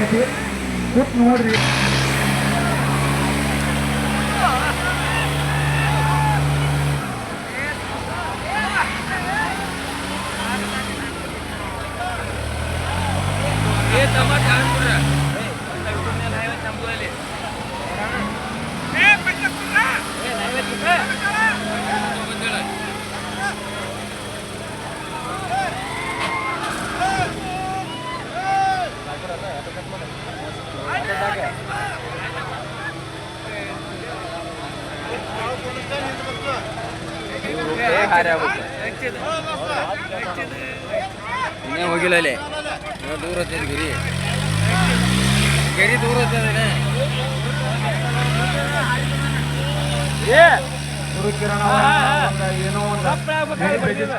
ಆಕತಿ ಕೂತ್ ನೋಡ್ರಿ ಇನ್ನೇ ಹೋಗಿಲ್ಲ ಅಲ್ಲಿ. ದೂರ ಹೋಗ್ತದೆ ಗಿರಿ. ಗಿರಿ ದೂರ ಹೋಗ್ತದೆ ಏನೋ ಒಂದು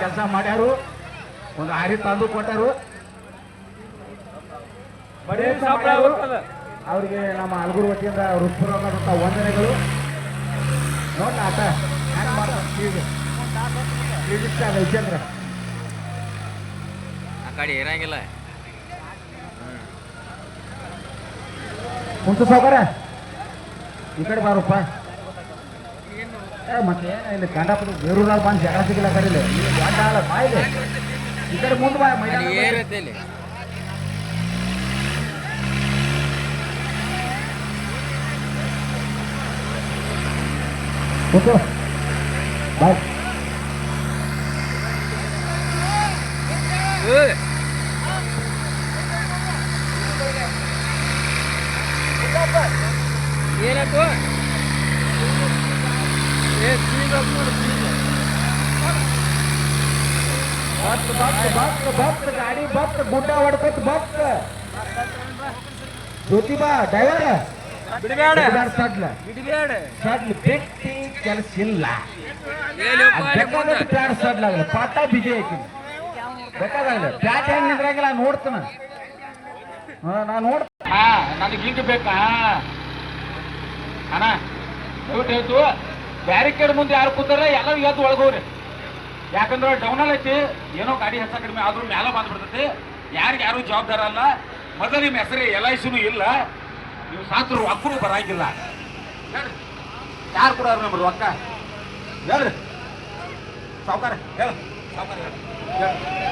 ಕೆಲಸ ಮಾಡ್ಯಾರು. ಒಂದು ಹಾರಿ ತಂದು ಕೊಟ್ಟರು. ಅವ್ರಿಗೆ ನಮ್ಮ ಅಲ್ಗುರು ವತಿಯಿಂದ ಹೃತ್ಪೂರ್ವಕವಾದಂಥ ವಂದನೆಗಳು. ನೋಡ ಆಟ ಹ್ಯಾಂಗ್ ಮಾಡ್ತಾರೆ ವಿಜೇಂದ್ರ ಆ ಕಡೆ ಇರಂಗಿಲ್ಲ ಕುಂತು ಸಾವುಕಾರ. ಈ ಕಡೆ ಬಾರಪ್ಪ. ಮತ್ತೆ ಏನು ಇಲ್ಲಿ ಕಂಡಪದ ಬೇರೂರಾಗ ಬಂದು ಜಗಳ ಸಿಗಲ್ಲ ಕರೀಲಿ ಅಲ್ಲ ಬಾಯಿದೆ ಈ ಕಡೆ ಮುಂದೆ ಬಾ ಮೈದಾನ ಅಲ್ಲಿ ಬಾ. ಏರತ್ತೆ ಇಲ್ಲಿ ಕೂತು ಬಾಯ್ ಏಯ್! ಏನಾಯ್ತು ಏ ಸ್ಪೀಡ್ ಹೋಗ್ ನೋಡು ಸ್ಪೀಡ್ ಬತ್ ಬತ್ ಬತ್ ಬತ್ ಗಾಡಿ ಬತ್ ಗುಡ್ಡ ಹೊಡ್ಕೊತ್ ಬತ್ ಜ್ಯೋತಿಬಾ ಡ್ರೈವರ್ ಬಿಡಬೇಡ ಬಿಡಬೇಡ ಸಡ್ಲ ಬಿಟ್ಟಿ ಕೆಲಸ ಇಲ್ಲ ಸಡ್ಲ ಆಗಲ್ಲ ಬಿಜಿ ಐತಿ ಬೇಕಾಗಲ್ಲ ಪ್ಯಾಟ್ ಹೆಂಗ್ ನಿಂದ್ರಾಗಿಲ್ಲ ನೋಡ್ತಾನ. ನಾ ನೋಡ್ ಹಾ, ನನಗೆ ಹಿಂಗ್ ಬೇಕಾ? ಅಣ್ಣ, ದಯವಿಟ್ಟು ಬ್ಯಾರಿಕೇಡ್ ಮುಂದೆ ಯಾರು ಕೂತಾರ ಎಲ್ಲ ಇವತ್ತು ಒಳಗೋರಿ. ಯಾಕಂದ್ರೆ ಡೌನಲ್ಲಿ ಐತಿ, ಏನೋ ಗಾಡಿ ಹೆಚ್ಚ ಕಡಿಮೆ ಆದ್ರೂ ಮ್ಯಾಲ ಬಂದ್ಬಿಡ್ತೈತಿ. ಯಾರಿಗೆ ಯಾರು ಜವಾಬ್ದಾರ ಅಲ್ಲ, ಮೊದಲು ನಿಮ್ಮ ಹೆಸರು ಎಲ್ ಐ ಸಿನೂ ಇಲ್ಲ. ನೀವು ಸಾತ್ರು ಒಕ್ಕರು ಬರಂಗಿಲ್ಲ. ಯಾರು ಕೊಡೋರು ನಮ್ಮ ಅಕ್ಕ ಹೇಳ್ರಿ. ಸಾವುಕಾರ ಹೇಳ ಸಾವುಕಾರ ಹೇಳು.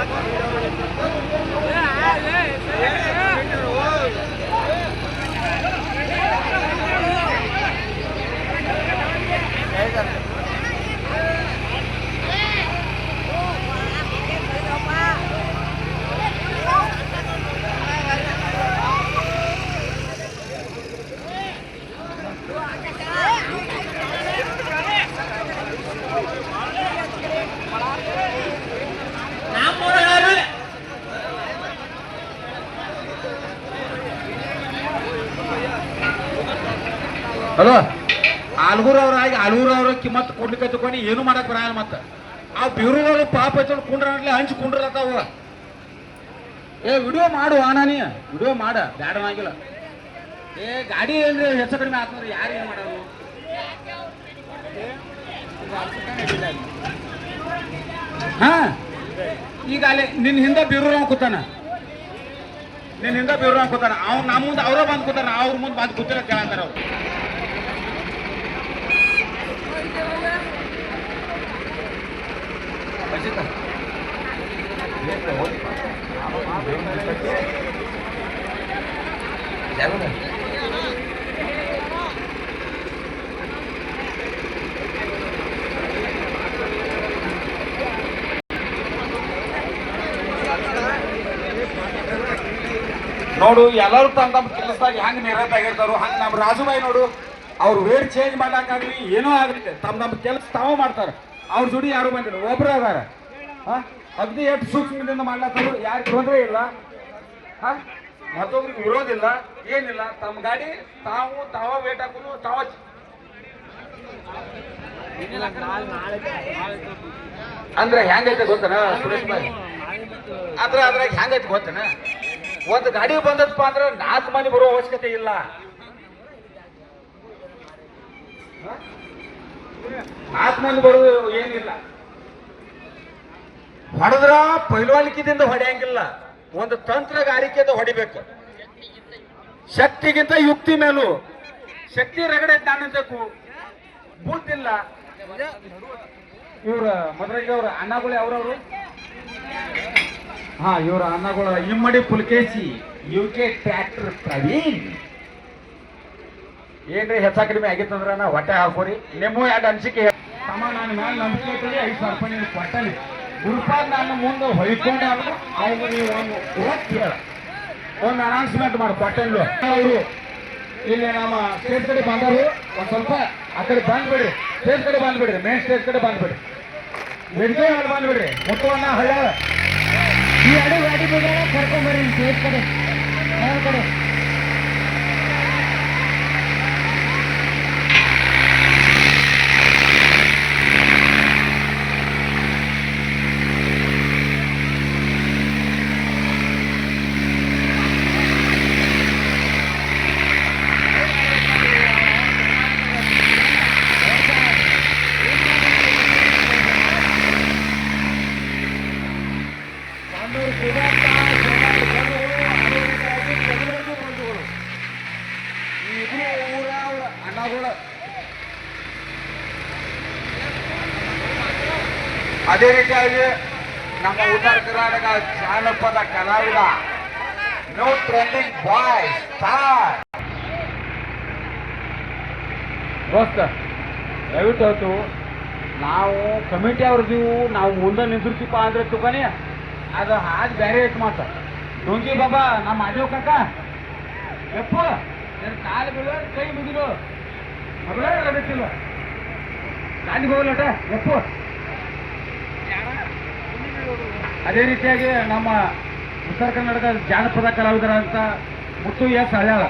ಹೇಳು. ಏಯ್. ಹಲೋ? ಆಲ್ಗೂರ್ ಅವ್ರ ಆಗಿ ಆಲೂರ್ ಅವ್ರ ಕಿಮ್ಮತ್ ಕೊಡ್ಲಿಕ್ಕೆ ತಗೊಂಡು ಏನು ಮಾಡಕ್ ಬರಲ್ಲ ಮತ್ತ. ಆ ಬೀರುಗಳು ಪಾಪ ಐತಲ್ ಕುಂಡ್ರಲ್ಲಿ ಹಂಚಿ ಕುಂಡ್ರತಾವ ಏ ವಿಡಿಯೋ ಮಾಡು ಆನಾನಿ ವಿಡಿಯೋ ಮಾಡ ಬ್ಯಾಡನಾಗಿಲ್ಲ ಏ ಗಾಡಿ ಏನ್ರಿ ಹೆಚ್ಚು ಕಡಿಮೆ ಆಗ್ತದ್ರಿ ಯಾರು ಏನು ಮಾಡೋದು? ಹಾ? ಈಗ ಅಲ್ಲಿ ನಿನ್ನ ಹಿಂದೆ ಬೀರು ಕೂತಾನ. ನಿನ್ನ ಹಿಂದೆ ಬೀರು ಕೂತಾನ. ಅವ್ನು ನಮ್ಮ ಮುಂದೆ ಅವರೇ ಬಂದು ಕೂತಾನ ಅವ್ರ ಮುಂದೆ ಬಂದು ಕೂತಿಲ್ಲ ಕೇಳಂತಾರ ಅವ್ರು. ನೋಡು, ಎಲ್ಲರೂ ತಮ್ಮ ತಮ್ಮ ಕೆಲಸದಾಗ ಹೆಂಗೆ ನಿರತಾಗಿರ್ತಾರೋ ಹಂಗ ನಮ್ಮ ರಾಜುಬಾಯಿ ನೋಡು, ಅವ್ರು ವೇರ್ ಚೇಂಜ್ ಮಾಡ್ಲಾಕಾಗ್ಲಿ, ಏನೋ ಆಗ್ಲಿ ತಮ್ಮ ನಮ್ಮ ಕೆಲಸ ತಾವು ಮಾಡ್ತಾರೆ. ಅವ್ರ ಜೋಡಿ ಯಾರು ಬಂದಿಲ್ಲ. ಒಬ್ರು ಅದಾರ ಅಗ್ದಿ ಎಷ್ಟು ಸೂಕ್ಷ್ಮದಿಂದ ಮಾಡ್ಲಾತಾರು ಯಾರು ತೊಂದರೆ ಇಲ್ಲ. ಮತ್ತೊಬ್ರಿಗೆ ಇರೋದಿಲ್ಲ ಏನಿಲ್ಲ. ತಮ್ಮ ಗಾಡಿ ತಾವು ತಾವ ವೇಟ್ ಹಾಕೂ ತಾವ ಅಂದ್ರೆ ಹೆಂಗೈತೆ ಗೊತ್ತನ ಸುರೇಶ್ ಭಾಯ್ ಆದ್ರೆ ಅದ್ರಾಗ ಹೆಂಗೈತೆ ಗೊತ್ತನ? ಒಂದು ಗಾಡಿ ಬಂದದಪ್ಪ ಅಂದ್ರೆ ನಾಲ್ಕು ಮನೆ ಬರೋ ಅವಶ್ಯಕತೆ ಇಲ್ಲ? ನಾಲ್ಕು ಮಂದಿ ಬರೋದು ಏನಿಲ್ಲ. ಹೊಡೆದ್ರ ಪೈಲ್ವಾಲಿಕಿದಿಂದ ಹೊಡೆಯಂಗಿಲ್ಲ. ಒಂದು ತಂತ್ರಗಾರಿಕೆ ಹೊಡಿಬೇಕು. ಶಕ್ತಿಗಿಂತ ಯುಕ್ತಿ ಮೇಲೂ. ಶಕ್ತಿ ರಗಡೆ ಕಾಣಬೇಕು ಬುದ್ಧಿಲ್ಲ. ಇವ್ರ ಮದ್ರಾಗಿ ಅವ್ರ ಅಣ್ಣಗಳು ಯಾವ್ರವ್ರು? ಹಾ, ಇವರ ಅಣ್ಣಗಳ Immadi Pulakeshi U K tractor Praveen. ಏನ್ರಿ ಹೆಚ್ಚ ಕಡಿಮೆ ಆಗಿತ್ತಂದ್ರ ನಾ ಹೊಟ್ಟೆ ಹಾಕೋರಿ ನಿಮ್ಮ ಎರಡು ಅನ್ಸಿಕೆ ತಮ್ಮ, ನಾನು ಮೇಲೆ ನಂಬಿಕೆ ಐದು ಸಾವಿರ ರೂಪಾಯಿ ಕೊಟ್ಟಲಿ ಗುರುಪಾದ್ ನಾನು ಮುಂದೆ ಹೊಯ್ಕೊಂಡ ಅವ್ರು ನೀವು ಒಂದು ಹೇಳ ಒಂದು ಅನೌನ್ಸ್ಮೆಂಟ್ ಮಾಡಿ ಕೊಟ್ಟಲು ಅವರು ಇಲ್ಲಿ ನಮ್ಮ ಸ್ಟೇಜ್ ಕಡೆ ಬಂದರು ಒಂದು ಸ್ವಲ್ಪ ಆ ಕಡೆ ಬಂದ್ಬಿಡ್ರಿ. ಸ್ಟೇಜ್ ಕಡೆ ಬಂದ್ಬಿಡ್ರಿ ಮೇನ್ ಸ್ಟೇಜ್ ಕಡೆ ಬಂದ್ಬಿಡ್ರಿ. ಬೆಡ್ಗೆ ಮಾಡಿ ಬಂದ್ಬಿಡ್ರಿ, ಮುತ್ತುವಣ್ಣ ಹಳ್ಳ ಈ ಅಡು ಗಾಡಿ ಬಗ್ಗೆ ಕರ್ಕೊಂಬರ್ರಿ ಸ್ಟೇಜ್ ಕಡೆ. ಕಡೆ. ಅದೇ ರೀತಿಯಾಗಿ ನಮ್ಮ ಉತ್ತರ ಕರ್ನಾಟಕ ಜಾನಪದ ಕಲಾವಿದ ನೋ ಟ್ರೆಂಡಿಂಗ್ ಬಾಯ್ ಸ್ಟಾರ್ ದೋಸ್ತ ದಯವಿಟ್ಟು ಹೇಳ್ತು ನಾವು ಕಮಿಟಿ ಅವ್ರದೀವು ನಾವು ಮುಂದೆ ನಿಂದಿರ್ತೀಪ ಅಂದ್ರೆ ತುಕನಿ ಅದು ಹಾಗೆ ಬೇರೆ ಐತೆ ಮಾತ ಡೊಂಗಿ ಬಾಬಾ ನಮ್ಮ ಅದೇವ್ ಕಾಕ ಎಪ್ಪ ನಿನ್ ಕಾಲು ಬೀಳು ಕೈ ಮುಗಿಲು ಮಗಳೇ ಆಗತ್ತಿಲ್ಲ ಗಾಡಿಗೆ ಹೋಗ್ಲಟ? ಎಪ್ಪು. ಅದೇ ರೀತಿಯಾಗಿ ನಮ್ಮ ಉತ್ತರ ಕನ್ನಡದ ಜಾನಪದ ಕಲಾವಿದರಂತ ಮುತ್ತು ಎಸ್ ಹಳ್ಯಾಳ